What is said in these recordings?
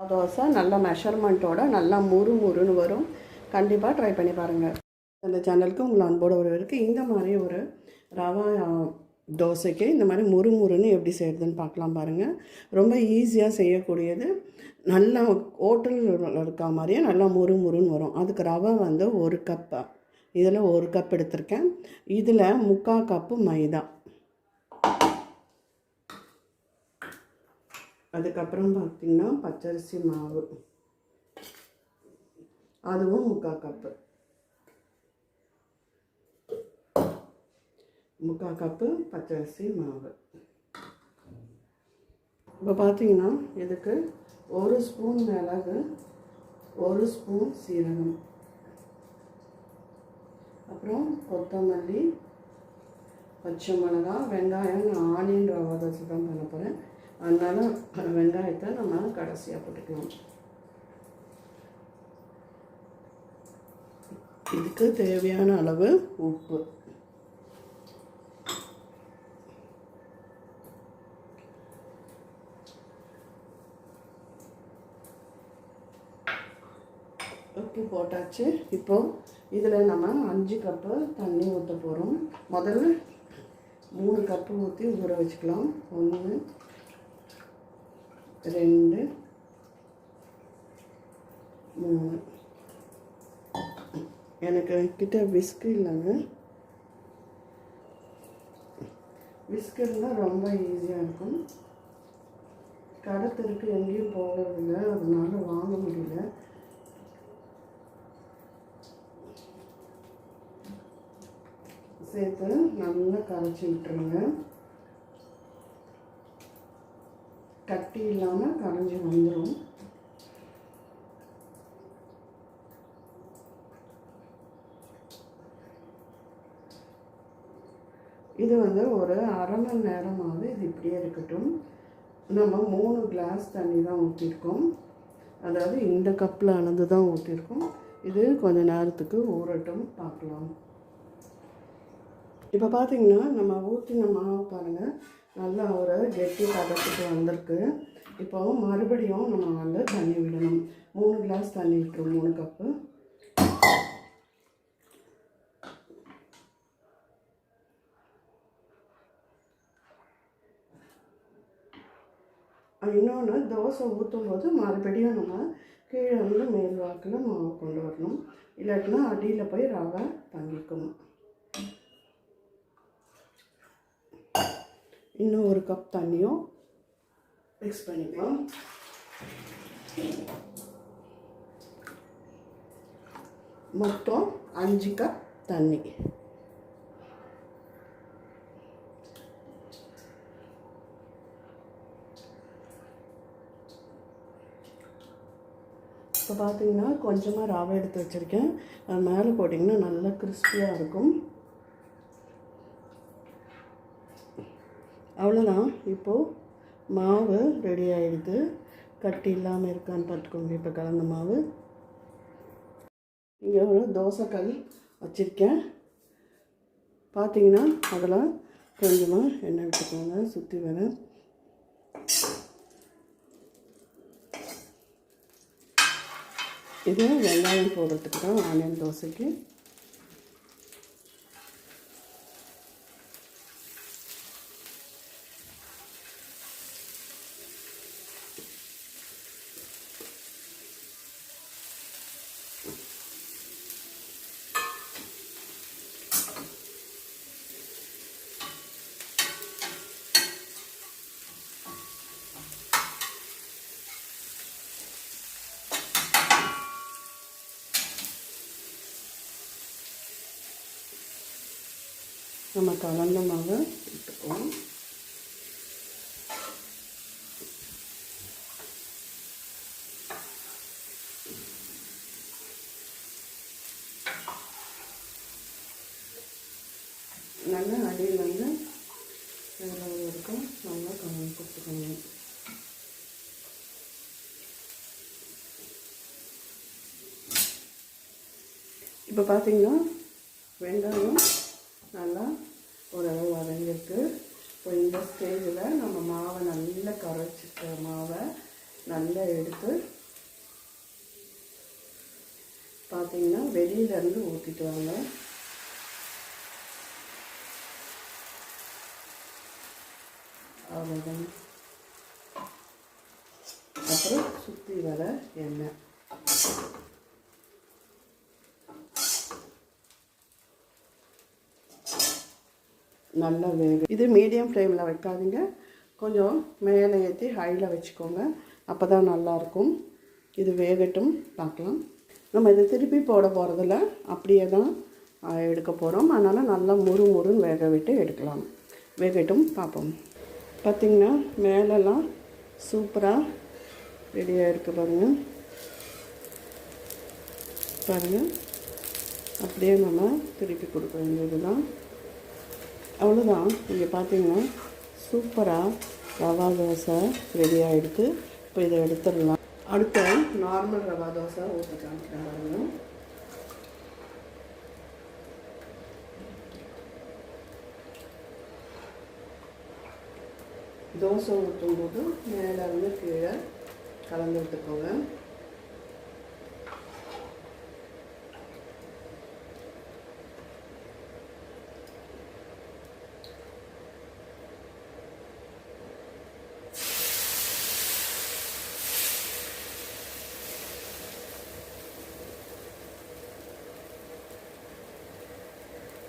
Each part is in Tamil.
தோசை நல்ல மெஷர்மெண்ட்டோட நல்லா முறு முறுன்னு வரும். கண்டிப்பாக ட்ரை பண்ணி பாருங்கள் அந்த சேனலுக்கு உங்களை அன்போடு இருக்குது இந்த மாதிரி ஒரு ரவா தோசைக்கு இந்த மாதிரி முறு முறுன்னு எப்படி செய்கிறதுன்னு பார்க்கலாம் பாருங்கள் ரொம்ப ஈஸியாக செய்யக்கூடியது. நல்லா ஹோட்டலில் இருக்க மாதிரியே நல்லா முறு முறுன்னு வரும். அதுக்கு ரவை வந்து ஒரு கப்பு இதில் ஒரு கப் எடுத்திருக்கேன். இதில் முக்கால் கப்பு மைதா. அதுக்கப்புறம் பார்த்திங்கன்னா பச்சரிசி மாவு. அதுவும் முக்கால் கப்பு. முக்கால் கப்பு பச்சரிசி மாவு. இப்போ பார்த்தீங்கன்னா இதுக்கு ஒரு ஸ்பூன் மிளகு ஒரு ஸ்பூன் சீரகம். அப்புறம் கொத்தமல்லி பச்சை மிளகா வெங்காயம் நான் ஆனியன் ரவா தோசை தான் பண்ண போகிறேன் அதனால் வெங்காயத்தை நம்ம கடைசியாக போட்டுக்கலாம் இதுக்கு தேவையான அளவு உப்பு. உப்பு போட்டாச்சு. இப்போ இதில் நம்ம அஞ்சு கப்பு தண்ணி ஊற்ற போகிறோம் முதல்ல மூணு கப்பு ஊற்றி ஊற வச்சுக்கலாம். ஒன்று ரெண்டு மூணு. எனக்கு கிட்ட விஸ்கு இல்லைங்க. விஸ்க் இருந்தால் ரொம்ப ஈஸியாக இருக்கும். கடை தெருக்கு எங்கேயும் போகிறதில்ல அதனால் வாங்க முடியல. சேர்த்து நல்லா கரைச்சி விட்டுருங்க. கட்டி இல்லாமல் கரைஞ்சி வந்துடும் இது வந்து ஒரு அரை மணி நேரமாவது இது இப்படியே இருக்கட்டும். நம்ம மூணு கிளாஸ் தண்ணி தான் ஊற்றிருக்கோம் அதாவது இந்த கப்பில் அளந்து தான் ஊற்றிருக்கோம் இது கொஞ்ச நேரத்துக்கு ஊறட்டும். பார்க்கலாம். இப்போ பார்த்தீங்கன்னா நம்ம ஊற்றின மாவு பாருங்கள் நல்லா ஒரு கெட்டி பதத்துக்கு வந்திருக்கு. இப்போ மறுபடியும் நம்ம வந்து தண்ணி விடணும். மூணு கிளாஸ் தண்ணி விட்டுரும் மூணு கப்பு இன்னொன்று தோசை ஊற்றும் போது மறுபடியும் நம்ம கீழே வந்து மேல் வாக்கில் மாவு கொண்டு வரணும். இல்லாட்டினா அடியில் போய் ரவை தங்கிக்கணும் இன்னும் ஒரு கப் தண்ணியும் மிக்ஸ் பண்ணிக்கலாம் மொத்தம் அஞ்சு கப் தண்ணி. இப்போ பார்த்தீங்கன்னா கொஞ்சமாக ராவை எடுத்து வச்சுருக்கேன். மேலே போட்டிங்கன்னா நல்லா கிறிஸ்பியாக இருக்கும். அவ்வளோதான் இப்போது மாவு ரெடி ஆகிடுது கட்டி இல்லாமல் இருக்கான்னு பார்த்துக்கோங்க. இப்போ கலந்த மாவு. இங்கே ஒரு தோசைக்கல் வச்சுருக்கேன். பார்த்தீங்கன்னா அதில் கொஞ்சமாக எண்ணெய் விட்டுக்கோங்க. சுற்றி வர. இது வெங்காயம் போடுறதுக்கு தான் ஆனியன் தோசைக்கு. நம்ம கலந்த மாவை விட்டுக்குவோம் நல்லா அடியில் வந்து எவ்வளவு இருக்கும்? நல்லா கவனம் கொடுத்துக்கணும் இப்போ பார்த்தீங்கன்னா வெங்காயம் நல்லா ஓரளவு வதங்கியிருக்கு. இப்போ இந்த ஸ்டேஜில் நம்ம மாவை நல்லா கரைச்சிக்கிற மாவை நல்லா எடுத்து பார்த்தீங்கன்னா வெளியிலேருந்து ஊற்றிட்டு வாங்க. அவ்வளோதான் அப்புறம் சுற்றி வர எண்ணெய். நல்லா வேக இது மீடியம் ஃப்ளேமில் வைக்காதீங்க. கொஞ்சம் மேலே ஏற்றி ஹையில் வச்சுக்கோங்க. அப்போ தான் நல்லாயிருக்கும். இது வேகட்டும். பார்க்கலாம். நம்ம இதை திருப்பி போட போகிறதில்ல அப்படியே தான் எடுக்க போகிறோம் அதனால் நல்லா முறு முறுன்னு வேக விட்டு எடுக்கலாம். வேகட்டும். பார்ப்போம். பார்த்திங்கன்னா மேலெல்லாம் சூப்பராக ரெடியாக இருக்குது பாருங்கள் பாருங்கள் அப்படியே நம்ம திருப்பி கொடுக்க வேண்டியது தான் அவ்வளோதான் இங்கே பார்த்தீங்கன்னா சூப்பராக ரவா தோசை ரெடி ஆகிடுது இப்போ இதை எடுத்துடலாம். அடுத்த நார்மல் ரவா தோசை ஊற்றி காமிக்கிறேன் பாருங்க. தோசை ஊற்றும்போது மேலே இருந்து கீழே கலந்து விட்டுக்கோங்க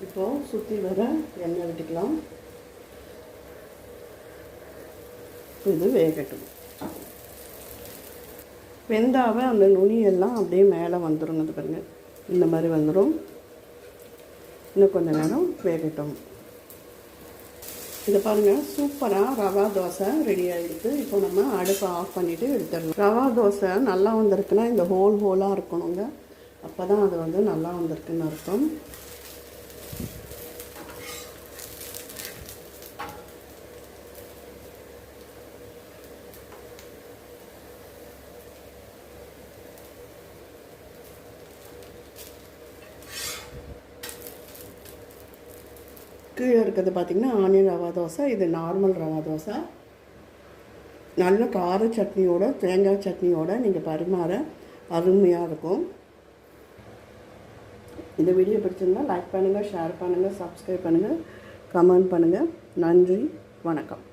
இப்போது சுற்றி வர எண்ணெய் விட்டுக்கலாம். இது வேகட்டும். வெந்தாவே அந்த நுனியெல்லாம் அப்படியே மேலே வந்துடும் அது பாருங்கள் இந்த மாதிரி வந்துடும் இன்னும் கொஞ்ச நேரம் வேகட்டும். இதை பாருங்கள் சூப்பராக ரவா தோசை ரெடி ஆகிடுது இப்போ நம்ம அடுப்பை ஆஃப் பண்ணிவிட்டு எடுத்துடலாம். ரவா தோசை நல்லா வந்திருக்குன்னா இந்த ஹோல் ஹோலாக இருக்கணுங்க. அப்போ தான் அது வந்து நல்லா வந்திருக்குன்னு அர்த்தம். கீழே இருக்கிறது பார்த்திங்கன்னா ஆனியன் ரவா தோசை இது நார்மல் ரவா தோசை. நல்ல கார சட்னியோட தேங்காய் சட்னியோட நீங்கள் பரிமாற அருமையாக இருக்கும். இந்த வீடியோ பிடிச்சிருந்தால் லைக் பண்ணுங்கள் ஷேர் பண்ணுங்கள் சப்ஸ்கிரைப் பண்ணுங்கள் கமெண்ட் பண்ணுங்கள் நன்றி வணக்கம்.